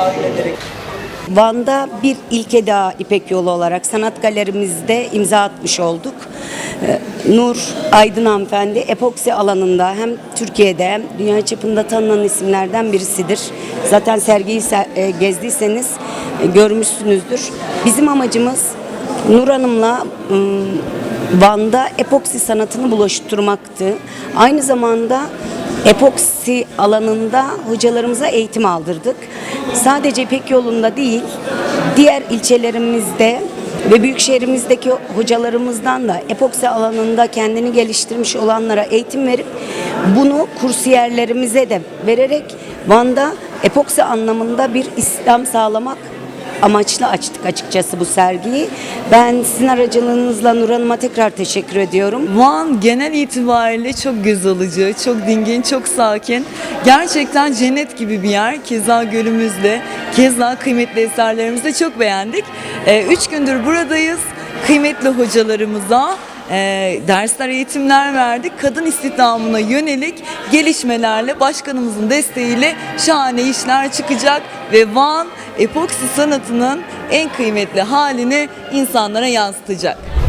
tahayyül ederek. Van'da bir ilke daha İpek Yolu olarak sanat galerimizde imza atmış olduk. Ee, Nur Aydın hanımefendi epoksi alanında hem Türkiye'de hem dünya çapında tanınan isimlerden birisidir. Zaten sergiyi se- e, gezdiyseniz e, görmüşsünüzdür. Bizim amacımız Nur Hanım'la ım, Van'da epoksi sanatını bulaştırmaktı. Aynı zamanda epoksi alanında hocalarımıza eğitim aldırdık. Sadece İpek yolunda değil, diğer ilçelerimizde ve büyük şehrimizdeki hocalarımızdan da epoksi alanında kendini geliştirmiş olanlara eğitim verip bunu kursiyerlerimize de vererek Van'da epoksi anlamında bir İslam sağlamak amaçlı açtık açıkçası bu sergiyi. Ben sizin aracılığınızla Nur Hanım'a tekrar teşekkür ediyorum. Van genel itibariyle çok göz alıcı, çok dingin, çok sakin. Gerçekten cennet gibi bir yer. Keza gölümüzle, keza kıymetli eserlerimizle çok beğendik. Ee, üç gündür buradayız. Kıymetli hocalarımıza e, dersler, eğitimler verdik. Kadın istihdamına yönelik gelişmelerle, başkanımızın desteğiyle şahane işler çıkacak ve Van epoksi sanatının en kıymetli halini insanlara yansıtacak.